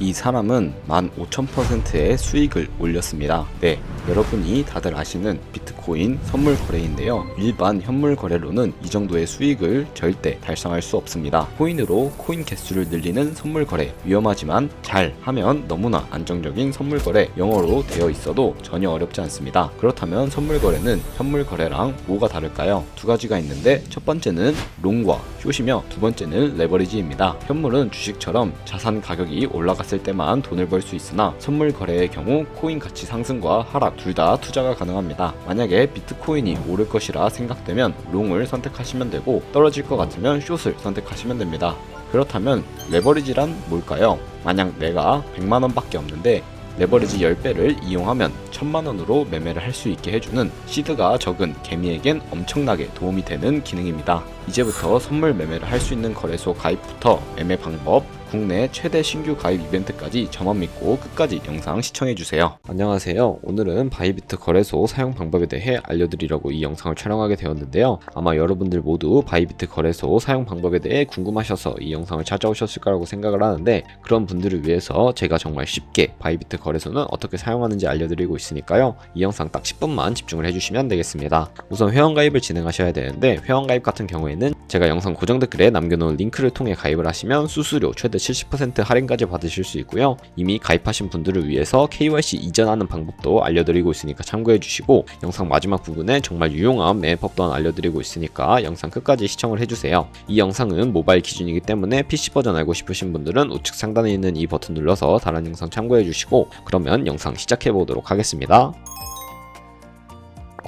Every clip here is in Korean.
이 사람은 15,000%의 수익을 올렸습니다. 네, 여러분이 다들 아시는 비트코인 선물 거래인데요. 일반 현물 거래로는 이 정도의 수익을 절대 달성할 수 없습니다. 코인으로 코인 개수를 늘리는 선물 거래 위험하지만 잘 하면 너무나 안정적인 선물 거래 영어로 되어 있어도 전혀 어렵지 않습니다. 그렇다면 선물 거래는 현물 거래랑 뭐가 다를까요? 두 가지가 있는데 첫 번째는 롱과 숏이며 두 번째는 레버리지입니다. 현물은 주식처럼 자산 가격이 올라갔을 때만 돈을 벌 수 있으나 선물 거래의 경우 코인 가치 상승과 하락 둘 다 투자가 가능합니다. 만약에 비트코인이 오를 것이라 생각되면 롱을 선택하시면 되고 떨어질 것 같으면 숏을 선택하시면 됩니다. 그렇다면 레버리지란 뭘까요? 만약 내가 100만 원 밖에 없는데 레버리지 10배를 이용하면 1000만 원으로 매매를 할 수 있게 해주는 시드가 적은 개미에겐 엄청나게 도움이 되는 기능입니다. 이제부터 선물 매매를 할 수 있는 거래소 가입부터 매매 방법, 국내 최대 신규 가입 이벤트까지 저만 믿고 끝까지 영상 시청해주세요. 안녕하세요. 오늘은 바이비트 거래소 사용 방법에 대해 알려드리려고 이 영상을 촬영하게 되었는데요. 아마 여러분들 모두 바이비트 거래소 사용 방법에 대해 궁금하셔서 이 영상을 찾아오셨을 거라고 생각을 하는데 그런 분들을 위해서 제가 정말 쉽게 바이비트 거래소는 어떻게 사용하는지 알려드리고 있으니까요. 이 영상 딱 10분만 집중을 해주시면 되겠습니다. 우선 회원가입을 진행하셔야 되는데 회원가입 같은 경우에는 제가 영상 고정 댓글에 남겨놓은 링크를 통해 가입을 하시면 수수료 최대 70% 할인까지 받으실 수 있고요. 이미 가입하신 분들을 위해서 KYC 이전하는 방법도 알려드리고 있으니까 참고해 주시고 영상 마지막 부분에 정말 유용한 매매법 또한 알려드리고 있으니까 영상 끝까지 시청을 해주세요. 이 영상은 모바일 기준이기 때문에 PC 버전 알고 싶으신 분들은 우측 상단에 있는 이 버튼 눌러서 다른 영상 참고해 주시고 그러면 영상 시작해 보도록 하겠습니다.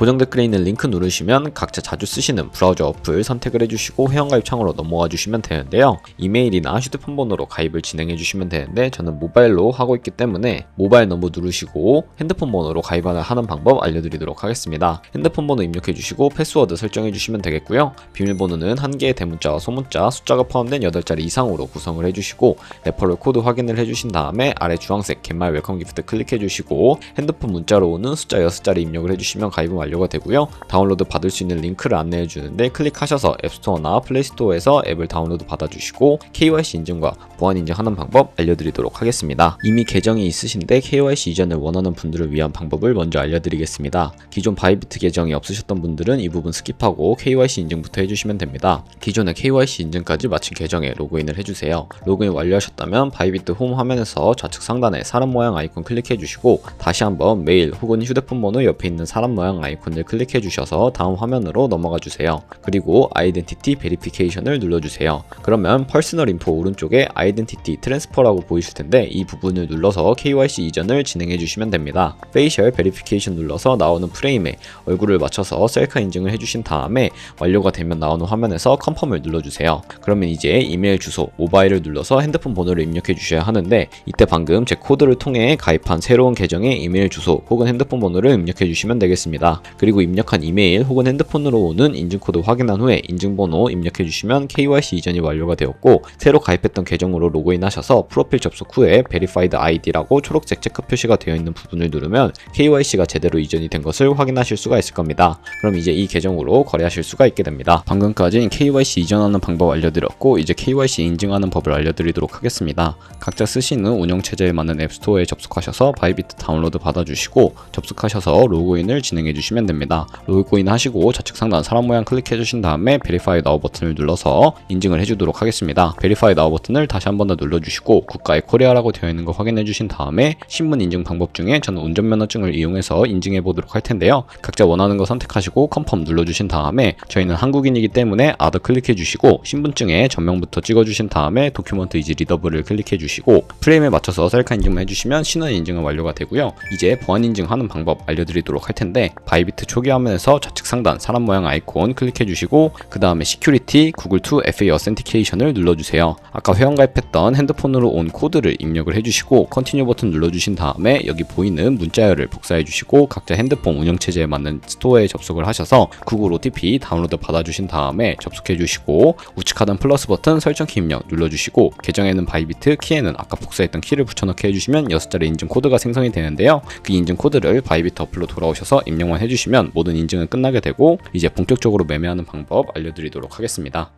고정 댓글에 있는 링크 누르시면 각자 자주 쓰시는 브라우저 어플 선택을 해주시고 회원가입 창으로 넘어가 주시면 되는데요. 이메일이나 휴대폰 번호로 가입을 진행해 주시면 되는데 저는 모바일로 하고 있기 때문에 모바일 넘버 누르시고 핸드폰 번호로 가입을 하는 방법 알려드리도록 하겠습니다. 핸드폰 번호 입력해 주시고 패스워드 설정해 주시면 되겠고요. 비밀번호는 한 개의 대문자와 소문자, 숫자가 포함된 8자리 이상으로 구성을 해주시고 레퍼럴 코드 확인을 해주신 다음에 아래 주황색 겟말 웰컴 기프트 클릭해 주시고 핸드폰 문자로 오는 숫자 6자리 입력을 해주시면 가입은 완료 가 되고요. 다운로드 받을 수 있는 링크를 안내해 주는데 클릭하셔서 앱스토어나 플레이스토어에서 앱을 다운로드 받아주시고 KYC 인증과 보안 인증하는 방법 알려드리도록 하겠습니다. 이미 계정이 있으신데 KYC 이전을 원하는 분들을 위한 방법을 먼저 알려드리겠습니다. 기존 바이비트 계정이 없으셨던 분들은 이 부분 스킵하고 KYC 인증부터 해주시면 됩니다. 기존의 KYC 인증까지 마친 계정에 로그인을 해주세요. 로그인 완료하셨다면 바이비트 홈 화면에서 좌측 상단에 사람 모양 아이콘 클릭해 주시고 다시 한번 메일 혹은 휴대폰 번호 옆에 있는 사람 모양 아이콘 을 클릭해 주셔서 다음 화면으로 넘어가 주세요. 그리고 아이덴티티 베리피케이션을 눌러주세요. 그러면 퍼스널 인포 오른쪽에 아이덴티티 트랜스퍼라고 보이실 텐데 이 부분을 눌러서 KYC 이전을 진행해 주시면 됩니다. 페이셜 베리피케이션 눌러서 나오는 프레임에 얼굴을 맞춰서 셀카 인증을 해주신 다음에 완료가 되면 나오는 화면에서 컨펌을 눌러주세요. 그러면 이제 이메일 주소, 모바일을 눌러서 핸드폰 번호를 입력해 주셔야 하는데 이때 방금 제 코드를 통해 가입한 새로운 계정의 이메일 주소 혹은 핸드폰 번호를 입력해 주시면 되겠습니다. 그리고 입력한 이메일 혹은 핸드폰으로 오는 인증코드 확인한 후에 인증번호 입력해 주시면 KYC 이전이 완료가 되었고 새로 가입했던 계정으로 로그인하셔서 프로필 접속 후에 Verified ID라고 초록색 체크 표시가 되어 있는 부분을 누르면 KYC가 제대로 이전이 된 것을 확인하실 수가 있을 겁니다. 그럼 이제 이 계정으로 거래하실 수가 있게 됩니다. 방금까지는 KYC 이전하는 방법 알려드렸고 이제 KYC 인증하는 법을 알려드리도록 하겠습니다. 각자 쓰시는 운영체제에 맞는 앱스토어에 접속하셔서 바이비트 다운로드 받아주시고 접속하셔서 로그인을 진행해 주시면 됩니다. 로그인 하시고 좌측 상단 사람 모양 클릭해 주신 다음에 Verify Now 버튼을 눌러서 인증을 해주도록 하겠습니다. Verify Now 버튼을 다시 한 번 더 눌러주시고 국가의 코리아라고 되어 있는 거 확인해 주신 다음에 신분 인증 방법 중에 저는 운전면허증을 이용해서 인증해 보도록 할 텐데요. 각자 원하는 거 선택하시고 컨펌 눌러주신 다음에 저희는 한국인이기 때문에 아더 클릭해 주시고 신분증에 전명부터 찍어 주신 다음에 도큐먼트 이지 리더블을 클릭해 주시고 프레임에 맞춰서 셀카 인증만 해주시면 신원 인증은 완료가 되고요. 이제 보안 인증하는 방법 알려드리도록 할 텐데 바이 비트 초기 화면에서 좌측 상단 사람 모양 아이콘 클릭해 주시고 그 다음에 시큐리티 구글2 FA 어센티케이션을 눌러주세요. 아까 회원 가입했던 핸드폰으로 온 코드를 입력을 해주시고 컨티뉴 버튼 눌러주신 다음에 여기 보이는 문자열을 복사해 주시고 각자 핸드폰 운영체제에 맞는 스토어에 접속을 하셔서 구글 OTP 다운로드 받아주신 다음에 접속해 주시고 우측 하단 플러스 버튼 설정키 입력 눌러주시고 계정에는 바이비트 키에는 아까 복사했던 키를 붙여넣기 해주시면 6자리 인증 코드가 생성이 되는데요. 그 인증 코드를 바이비트 어플로 돌아오셔서 입력만 해주시면 모든 인증은 끝나게 되고 이제 본격적으로 매매하는 방법 알려드리도록 하겠습니다.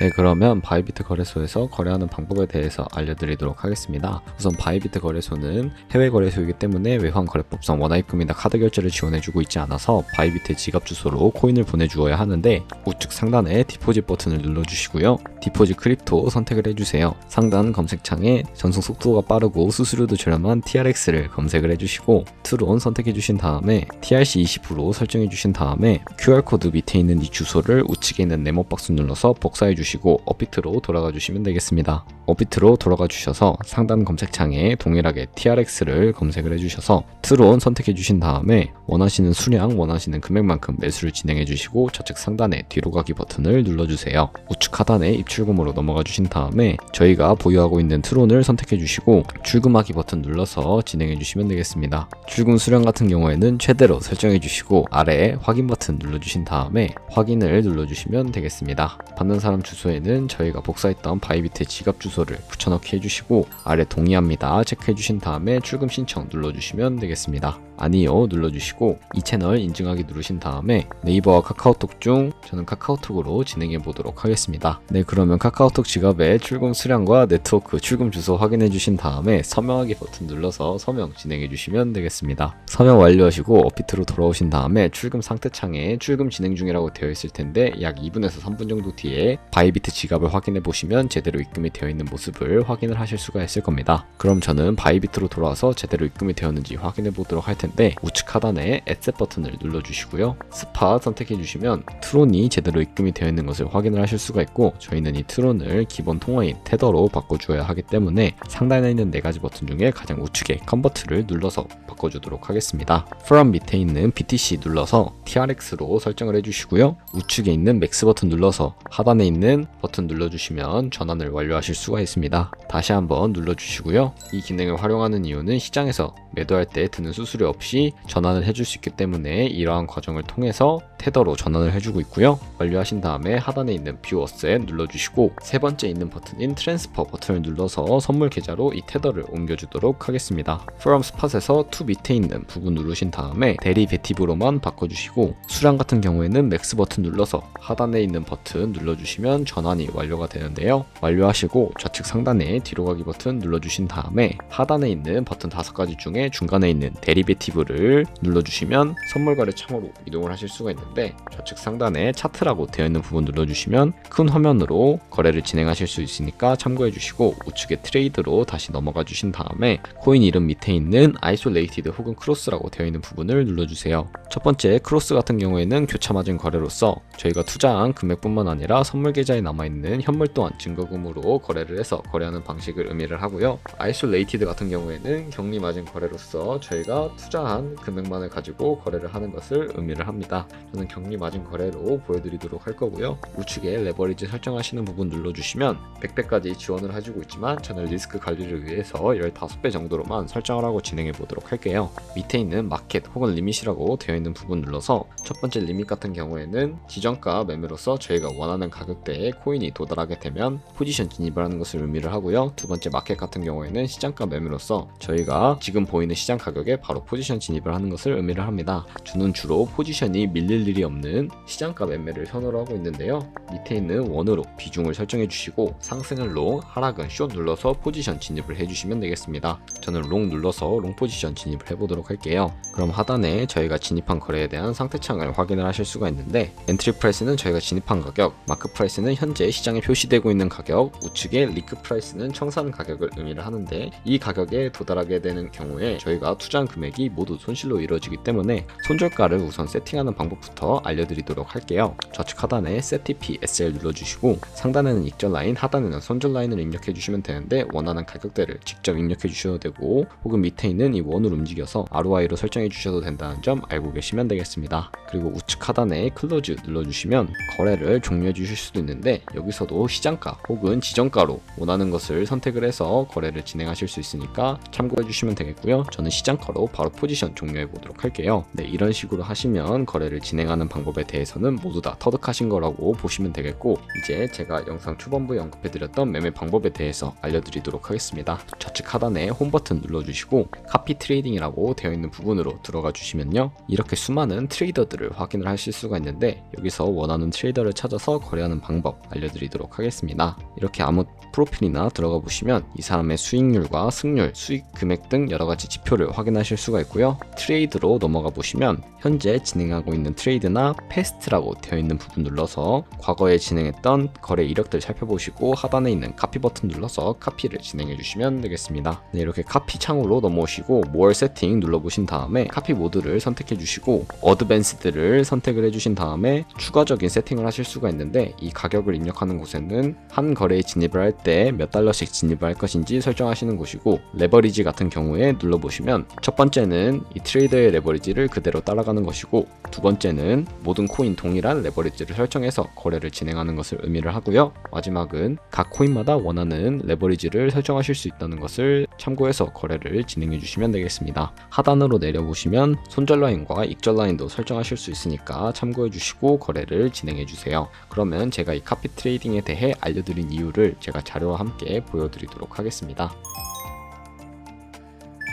네, 그러면 바이비트 거래소에서 거래하는 방법에 대해서 알려드리도록 하겠습니다. 우선 바이비트 거래소는 해외 거래소이기 때문에 외환 거래법상 원화입금이나 카드 결제를 지원해주고 있지 않아서 바이비트 지갑 주소로 코인을 보내주어야 하는데 우측 상단에 디포짓 버튼을 눌러주시고요. 디포짓 크립토 선택을 해주세요. 상단 검색창에 전송 속도가 빠르고 수수료도 저렴한 TRX를 검색을 해주시고 트론 선택해주신 다음에 TRC 20% 설정해주신 다음에 QR코드 밑에 있는 이 주소를 우측에 있는 네모 박스 눌러서 복사해주시 고 업비트로 돌아가 주시면 되겠습니다. 업비트로 돌아가 주셔서 상단 검색창에 동일하게 TRX를 검색을 해주셔서 트론 선택해 주신 다음에 원하시는 수량, 원하시는 금액만큼 매수를 진행해 주시고 좌측 상단에 뒤로 가기 버튼을 눌러주세요. 우측 하단에 입출금으로 넘어가 주신 다음에 저희가 보유하고 있는 트론을 선택해 주시고 출금하기 버튼 눌러서 진행해 주시면 되겠습니다. 출금 수량 같은 경우에는 최대로 설정해 주시고 아래에 확인 버튼 눌러주신 다음에 확인을 눌러주시면 되겠습니다. 받는 사람 주소에는 저희가 복사했던 바이비트 지갑 주소를 붙여넣기 해주시고 아래 동의합니다 체크해주신 다음에 출금 신청 눌러주시면 되겠습니다. 아니요 눌러주시고 이 채널 인증하기 누르신 다음에 네이버와 카카오톡 중 저는 카카오톡으로 진행해 보도록 하겠습니다. 네 그러면 카카오톡 지갑의 출금 수량과 네트워크 출금 주소 확인해 주신 다음에 서명하기 버튼 눌러서 서명 진행해 주시면 되겠습니다. 서명 완료하시고 업비트로 돌아오신 다음에 출금 상태 창에 출금 진행 중이라고 되어 있을 텐데 약 2분에서 3분 정도 뒤에 바이비트 지갑을 확인해 보시면 제대로 입금이 되어 있는 모습을 확인을 하실 수가 있을 겁니다. 그럼 저는 바이비트로 돌아와서 제대로 입금이 되었는지 확인해 보도록 할 텐데 우측 하단에 에셋 버튼을 눌러주시고요. 스팟 선택해 주시면 트론이 제대로 입금이 되어 있는 것을 확인을 하실 수가 있고 저희는 이 트론을 기본 통화인 테더로 바꿔주어야 하기 때문에 상단에 있는 네 가지 버튼 중에 가장 우측에 컨버트를 눌러서 바꿔주도록 하겠습니다. 프롬 밑에 있는 BTC 눌러서 TRX로 설정을 해주시고요. 우측에 있는 맥스 버튼 눌러서 하단에 있는 버튼 눌러주시면 전환을 완료하실 수가 있습니다. 다시 한번 눌러주시고요. 이 기능을 활용하는 이유는 시장에서 매도할 때 드는 수수료 없이 전환을 해줄 수 있기 때문에 이러한 과정을 통해서 테더로 전환을 해주고 있고요. 완료하신 다음에 하단에 있는 뷰 어셋 눌러주시고 세 번째 있는 버튼인 트랜스퍼 버튼을 눌러서 선물 계좌로 이 테더를 옮겨주도록 하겠습니다. From Spot에서 to 밑에 있는 부분 누르신 다음에 데리베티브로만 바꿔주시고 수량 같은 경우에는 맥스 버튼 눌러서 하단에 있는 버튼 눌러주시면 전환이 완료가 되는데요. 완료하시고 좌측 상단에 뒤로 가기 버튼 눌러주신 다음에 하단에 있는 버튼 다섯 가지 중에 중간에 있는 데리베티브를 눌러주시면 선물 거래 창으로 이동을 하실 수가 있는데 좌측 상단에 차트라고 되어 있는 부분 눌러주시면 큰 화면으로 거래를 진행하실 수 있으니까 참고해 주시고 우측에 트레이드로 다시 넘어가 주신 다음에 코인 이름 밑에 있는 아이솔레이티드 혹은 크로스라고 되어 있는 부분을 눌러주세요. 첫 번째 크로스 같은 경우에는 교차 맞은 거래로서 저희가 투자한 금액뿐만 아니라 선물 계좌에 남아있는 현물 또한 증거금으로 거래를 해서 거래하는 방식을 의미를 하고요. 아이솔레이티드 같은 경우에는 격리 맞은 거래로서 저희가 투자한 금액만을 가지고 거래를 하는 것을 의미를 합니다. 저는 격리 맞은 거래로 보여드리도록 할 거고요. 우측에 레버리지 설정하시는 부분 눌러주시면 100배까지 지원을 해주고 있지만 저는 리스크 관리를 위해서 15배 정도로만 설정을 하고 진행해 보도록 할게요. 밑에 있는 마켓 혹은 리밋이라고 되어 있는 부분 눌러서 첫 번째 리밋 같은 경우에는 지정가 매매로서 저희가 원하는 가격대에 코인이 도달하게 되면 포지션 진입을 하는 것을 의미를 하고요. 두 번째 마켓 같은 경우에는 시장가 매매로서 저희가 지금 보이는 시장 가격에 바로 포지션 진입을 하는 것을 의미를 합니다. 저는 주로 포지션이 밀릴 일이 없는 시장가 매매를 선호를 하고 있는데요. 밑에 있는 원으로 비중을 설정해 주시고 상승은 롱, 하락은 숏 눌러서 포지션 진입을 해주시면 되겠습니다. 저는 롱 눌러서 롱 포지션 진입을 해보도록 할게요. 그럼 하단에 저희가 진입한 거래에 대한 상태창을 확인을 하실 수가 있는데 엔트리 프라이스는 저희가 진입한 가격, 마크 프라이스는 현재 시장에 표시되고 있는 가격, 우측에 리크 프라이스는 청산 가격을 의미를 하는데 이 가격에 도달하게 되는 경우에 저희가 투자한 금액이 모두 손실로 이루어지기 때문에 손절가를 우선 세팅하는 방법부터 알려드리도록 할게요. 좌측 하단에 Set TP SL 눌러주시고 상단에는 익절 라인, 하단에는 손절 라인을 입력해 주시면 되는데 원하는 가격대를 직접 입력해 주셔도 되고 혹은 밑에 있는 이 원을 움직여서 ROI로 설정해 주셔도 된다는 점 알고 계시면 되겠습니다. 그리고 우측 하단에 클로즈 눌러주시면 거래를 종료해 주실 수도 있는데 여기서도 시장가 혹은 지정가로 원하는 것을 선택을 해서 거래를 진행하실 수 있으니까 참고해 주시면 되겠고요. 저는 시장가로 바로 포지션 종료해 보도록 할게요. 네, 이런 식으로 하시면 거래를 진행 하는 방법에 대해서는 모두 다 터득하신 거라고 보시면 되겠고 이제 제가 영상 초반부에 언급해드렸던 매매 방법에 대해서 알려드리도록 하겠습니다. 좌측 하단에 홈 버튼 눌러주시고 카피 트레이딩이라고 되어 있는 부분으로 들어가 주시면요. 이렇게 수많은 트레이더들을 확인을 하실 수가 있는데 여기서 원하는 트레이더를 찾아서 거래하는 방법 알려드리도록 하겠습니다. 이렇게 아무 프로필이나 들어가 보시면 이 사람의 수익률과 승률, 수익 금액 등 여러 가지 지표를 확인하실 수가 있고요. 트레이드로 넘어가 보시면 현재 진행하고 있는 트레이드 나 패스트라고 되어 있는 부분 눌러서 과거에 진행했던 거래 이력들 살펴보시고 하단에 있는 카피 버튼 눌러서 카피를 진행해 주시면 되겠습니다. 네, 이렇게 카피 창으로 넘어오시고 more 세팅 눌러 보신 다음에 카피 모드를 선택해 주시고 어드밴스드를 선택을 해 주신 다음에 추가적인 세팅을 하실 수가 있는데 이 가격을 입력하는 곳에는 한 거래에 진입을 할 때 몇 달러씩 진입을 할 것인지 설정하시는 곳이고 레버리지 같은 경우에 눌러 보시면 첫 번째는 이 트레이더의 레버리지를 그대로 따라가는 것이고 두 번째는 모든 코인 동일한 레버리지를 설정해서 거래를 진행하는 것을 의미를 하고요. 마지막은 각 코인마다 원하는 레버리지를 설정하실 수 있다는 것을 참고해서 거래를 진행해 주시면 되겠습니다. 하단으로 내려보시면 손절 라인과 익절 라인도 설정하실 수 있으니까 참고해 주시고 거래를 진행해 주세요. 그러면 제가 이 카피 트레이딩에 대해 알려드린 이유를 제가 자료와 함께 보여드리도록 하겠습니다.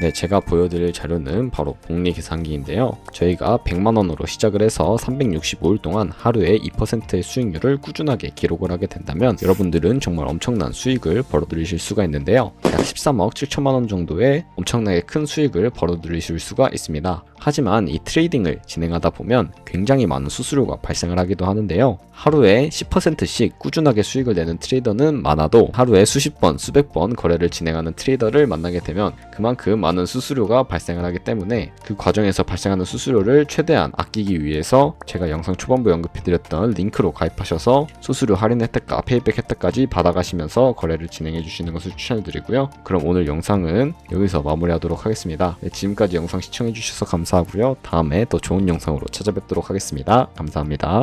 네, 제가 보여드릴 자료는 바로 복리 계산기인데요. 저희가 100만원으로 시작을 해서 365일 동안 하루에 2%의 수익률을 꾸준하게 기록을 하게 된다면 여러분들은 정말 엄청난 수익을 벌어들이실 수가 있는데요. 약 13억 7천만원 정도의 엄청나게 큰 수익을 벌어들이실 수가 있습니다. 하지만 이 트레이딩을 진행하다 보면 굉장히 많은 수수료가 발생을 하기도 하는데요. 하루에 10%씩 꾸준하게 수익을 내는 트레이더는 많아도 하루에 수십 번, 수백 번 거래를 진행하는 트레이더를 만나게 되면 그만큼 많은 수수료가 발생을 하기 때문에 그 과정에서 발생하는 수수료를 최대한 아끼기 위해서 제가 영상 초반부에 언급해드렸던 링크로 가입하셔서 수수료 할인 혜택과 페이백 혜택까지 받아가시면서 거래를 진행해 주시는 것을 추천드리고요. 그럼 오늘 영상은 여기서 마무리하도록 하겠습니다. 네, 지금까지 영상 시청해 주셔서 감사하고요. 다음에 더 좋은 영상으로 찾아뵙도록 하겠습니다. 감사합니다.